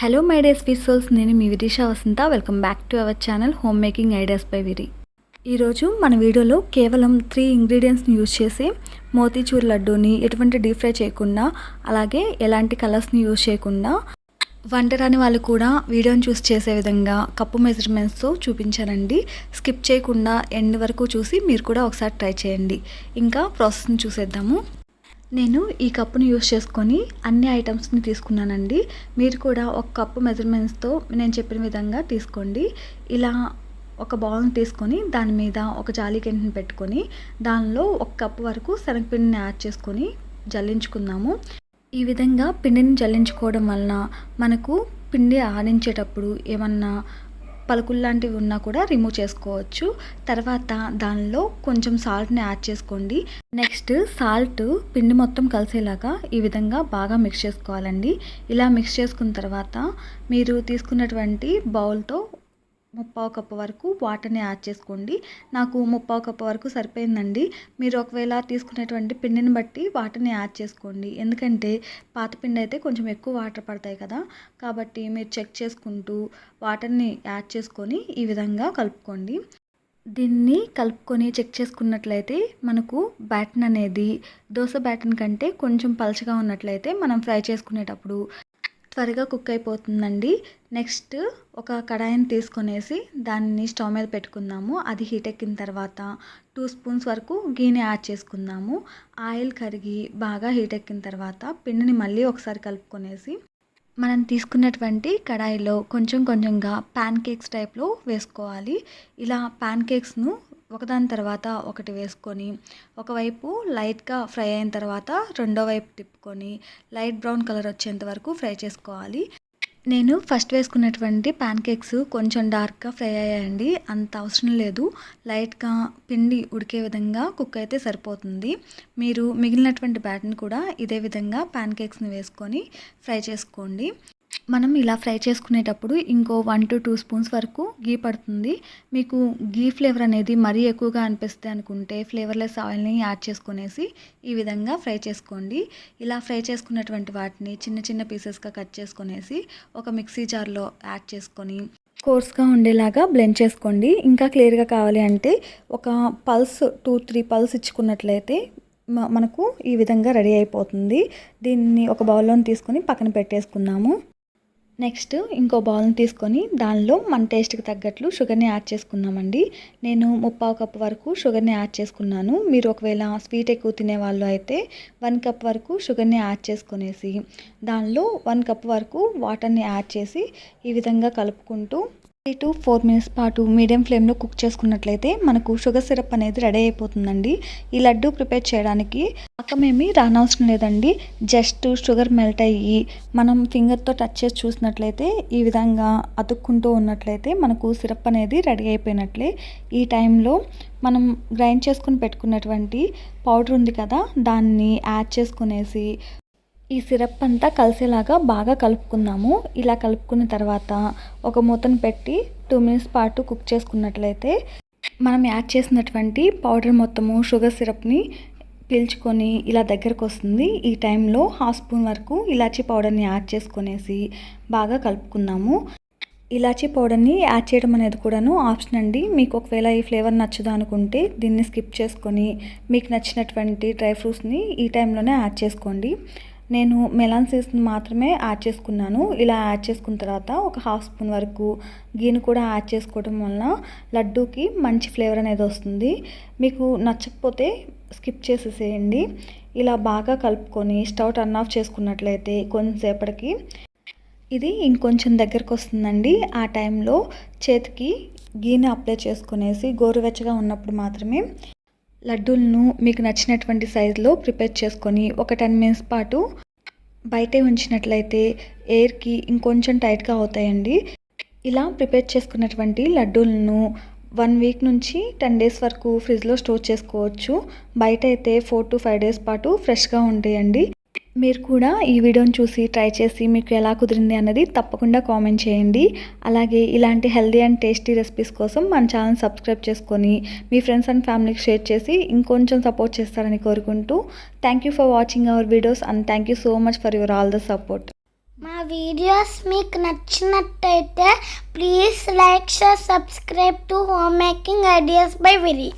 Hello my dear souls నేను మీ Virisha Vasantha. Welcome back to our channel home making ideas by Viri ఈరోజు మన వీడియోలో కేవలం three ఇంగ్రీడియంట్స్ని use చేసి మోతీచూర్ లడ్డూని ఎటువంటి డీప్ ఫ్రై చేయకుండా అలాగే ఎలాంటి కలర్స్ని యూజ్ చేయకుండా వంట రాని వాళ్ళు కూడా వీడియోని చూసి చేసే విధంగా కప్పు మెజర్మెంట్స్తో చూపించానండి. స్కిప్ చేయకుండా ఎండ్ వరకు చూసి మీరు కూడా ఒకసారి ట్రై చేయండి. ఇంకా ప్రాసెస్ని చూసేద్దాము. నేను ఈ కప్పును యూస్ చేసుకొని అన్ని ఐటమ్స్ని తీసుకున్నానండి. మీరు కూడా ఒక కప్పు మెజర్మెంట్స్తో నేను చెప్పిన విధంగా తీసుకోండి. ఇలా ఒక బౌల్ని తీసుకొని దాని మీద ఒక జాలి గంటని పెట్టుకొని దానిలో ఒక కప్పు వరకు శనగపిండిని యాడ్ చేసుకొని జల్లించుకుందాము. ఈ విధంగా పిండిని జల్లించుకోవడం వలన మనకు పిండి ఆడించేటప్పుడు ఏమన్నా పలుకులు లాంటివి ఉన్నా కూడా రిమూవ్ చేసుకోవచ్చు. తర్వాత దానిలో కొంచెం సాల్ట్ని యాడ్ చేసుకోండి. నెక్స్ట్ సాల్ట్ పిండి మొత్తం కలిసేలాగా ఈ విధంగా బాగా మిక్స్ చేసుకోవాలండి. ఇలా మిక్స్ చేసుకున్న తర్వాత మీరు తీసుకున్నటువంటి బౌల్తో ముప్పావు కప్పు వరకు వాటర్ని యాడ్ చేసుకోండి. నాకు ముప్పావు కప్పు వరకు సరిపోయిందండి. మీరు ఒకవేళ తీసుకునేటువంటి పిండిని బట్టి వాటర్ని యాడ్ చేసుకోండి. ఎందుకంటే పాత పిండి అయితే కొంచెం ఎక్కువ వాటర్ పడతాయి కదా. కాబట్టి మీరు చెక్ చేసుకుంటూ వాటర్ని యాడ్ చేసుకొని ఈ విధంగా కలుపుకోండి. దీన్ని కలుపుకొని చెక్ చేసుకున్నట్లయితే మనకు బ్యాటన్ అనేది దోశ బ్యాటన్ కంటే కొంచెం పలచగా ఉన్నట్లయితే మనం ఫ్రై చేసుకునేటప్పుడు త్వరగా కుక్ అయిపోతుందండి. నెక్స్ట్ ఒక కడాయిని తీసుకొనేసి దాన్ని స్టవ్ మీద పెట్టుకుందాము. అది హీట్ ఎక్కిన తర్వాత టూ స్పూన్స్ వరకు గీని యాడ్ చేసుకుందాము. ఆయిల్ కరిగి బాగా హీట్ ఎక్కిన తర్వాత పిండిని మళ్ళీ ఒకసారి కలుపుకొనేసి మనం తీసుకున్నటువంటి కడాయిలో కొంచెం కొంచెంగా ప్యాన్ కేక్స్ టైప్లో వేసుకోవాలి. ఇలా ప్యాన్ కేక్స్ను ఒకదాని తర్వాత ఒకటి వేసుకొని ఒకవైపు లైట్గా ఫ్రై అయిన తర్వాత రెండో వైపు తిప్పుకొని లైట్ బ్రౌన్ కలర్ వచ్చేంత వరకు ఫ్రై చేసుకోవాలి. నేను ఫస్ట్ వేసుకున్నటువంటి ప్యాన్ కేక్స్ కొంచెం డార్క్గా ఫ్రై అయ్యాయండి. అంత అవసరం లేదు. లైట్గా పిండి ఉడికే విధంగా కుక్ అయితే సరిపోతుంది. మీరు మిగిలినటువంటి బ్యాట్ని కూడా ఇదే విధంగా ప్యాన్ కేక్స్ని వేసుకొని ఫ్రై చేసుకోండి. మనం ఇలా ఫ్రై చేసుకునేటప్పుడు ఇంకో వన్ టు టూ స్పూన్స్ వరకు గీ పడుతుంది. మీకు గీ ఫ్లేవర్ అనేది మరీ ఎక్కువగా అనిపిస్తే అనుకుంటే ఫ్లేవర్లెస్ ఆయిల్ని యాడ్ చేసుకునేసి ఈ విధంగా ఫ్రై చేసుకోండి. ఇలా ఫ్రై చేసుకున్నటువంటి వాటిని చిన్న చిన్న పీసెస్గా కట్ చేసుకునేసి ఒక మిక్సీ జార్లో యాడ్ చేసుకొని కోర్స్గా ఉండేలాగా బ్లెండ్ చేసుకోండి. ఇంకా క్లియర్గా కావాలి అంటే ఒక పల్స్ టూ త్రీ పల్స్ ఇచ్చుకున్నట్లయితే మనకు ఈ విధంగా రెడీ అయిపోతుంది. దీన్ని ఒక బౌల్లోని తీసుకొని పక్కన పెట్టేసుకుందాము. నెక్స్ట్ ఇంకో బౌల్ని తీసుకొని దానిలో మన టేస్ట్కి తగ్గట్లు షుగర్ని యాడ్ చేసుకున్నామండి నేను ముప్పావు కప్ వరకు షుగర్ని యాడ్ చేసుకున్నాను. మీరు ఒకవేళ స్వీట్ ఎక్కువ తినేవాళ్ళు అయితే వన్ కప్ వరకు షుగర్ని యాడ్ చేసుకునేసి దానిలో వన్ కప్ వరకు వాటర్ని యాడ్ చేసి ఈ విధంగా కలుపుకుంటూ త్రీ టు ఫోర్ మినిట్స్ పాటు మీడియం ఫ్లేమ్లో కుక్ చేసుకున్నట్లయితే మనకు షుగర్ సిరప్ అనేది రెడీ అయిపోతుందండి. ఈ లడ్డు ప్రిపేర్ చేయడానికి పక్కమేమి రానవసరం లేదండి. జస్ట్ షుగర్ మెల్ట్ అయ్యి మనం ఫింగర్తో టచ్ చేసి చూసినట్లయితే ఈ విధంగా అతుక్కుంటూ ఉన్నట్లయితే మనకు సిరప్ అనేది రెడీ అయిపోయినట్లే. ఈ టైంలో మనం గ్రైండ్ చేసుకుని పెట్టుకున్నటువంటి పౌడర్ ఉంది కదా దాన్ని యాడ్ చేసుకునేసి ఈ సిరప్ అంతా కలిసేలాగా బాగా కలుపుకుందాము. ఇలా కలుపుకున్న తర్వాత ఒక మూతను పెట్టి టూ మినిట్స్ పాటు కుక్ చేసుకున్నట్లయితే మనం యాడ్ చేసినటువంటి పౌడర్ మొత్తము షుగర్ సిరప్ని పీల్చుకొని ఇలా దగ్గరకు వస్తుంది. ఈ టైంలో హాఫ్ స్పూన్ వరకు ఇలాచీ పౌడర్ని యాడ్ చేసుకునేసి బాగా కలుపుకుందాము. ఇలాచీ పౌడర్ని యాడ్ చేయడం అనేది కూడాను ఆప్షన్ అండి. మీకు ఒకవేళ ఈ ఫ్లేవర్ నచ్చదు అనుకుంటే దీన్ని స్కిప్ చేసుకొని మీకు నచ్చినటువంటి డ్రై ఫ్రూట్స్ని ఈ టైంలోనే యాడ్ చేసుకోండి. నేను మెలాన్ సీడ్స్ని మాత్రమే యాడ్ చేసుకున్నాను. ఇలా యాడ్ చేసుకున్న తర్వాత ఒక హాఫ్ స్పూన్ వరకు గీను కూడా యాడ్ చేసుకోవడం వలన లడ్డూకి మంచి ఫ్లేవర్ అనేది వస్తుంది. మీకు నచ్చకపోతే స్కిప్ చేసేసేయండి. ఇలా బాగా కలుపుకొని స్టవ్ టర్న్ ఆఫ్ చేసుకున్నట్లయితే కొంచెంసేపటికి ఇది ఇంకొంచెం దగ్గరకు వస్తుందండి. ఆ టైంలో చేతికి గీని అప్లై చేసుకునేసి గోరువెచ్చగా ఉన్నప్పుడు మాత్రమే లడ్డూలను మీకు నచ్చినటువంటి సైజులో ప్రిపేర్ చేసుకొని ఒక టెన్ మినిట్స్ పాటు బయటే ఉంచినట్లయితే ఎయిర్కి ఇంకొంచెం టైట్గా అవుతాయండి. ఇలా ప్రిపేర్ చేసుకున్నటువంటి లడ్డూలను వన్ వీక్ నుంచి టెన్ డేస్ వరకు ఫ్రిడ్జ్లో స్టోర్ చేసుకోవచ్చు. బయట అయితే ఫోర్ టు ఫైవ్ డేస్ పాటు ఫ్రెష్గా ఉంటాయండి. మీరు కూడా ఈ వీడియోని చూసి ట్రై చేసి మీకు ఎలా కుదిరింది అన్నది తప్పకుండా కామెంట్ చేయండి. అలాగే ఇలాంటి హెల్దీ అండ్ టేస్టీ రెసిపీస్ కోసం మన ఛానల్ సబ్స్క్రైబ్ చేసుకొని మీ ఫ్రెండ్స్ అండ్ ఫ్యామిలీకి షేర్ చేసి ఇంకొంచెం సపోర్ట్ చేస్తారని కోరుకుంటూ thank you for watching our videos and thank you so much for your all the support. మా వీడియోస్ మీకు నచ్చినట్టయితే please like share subscribe to home making ideas by Viri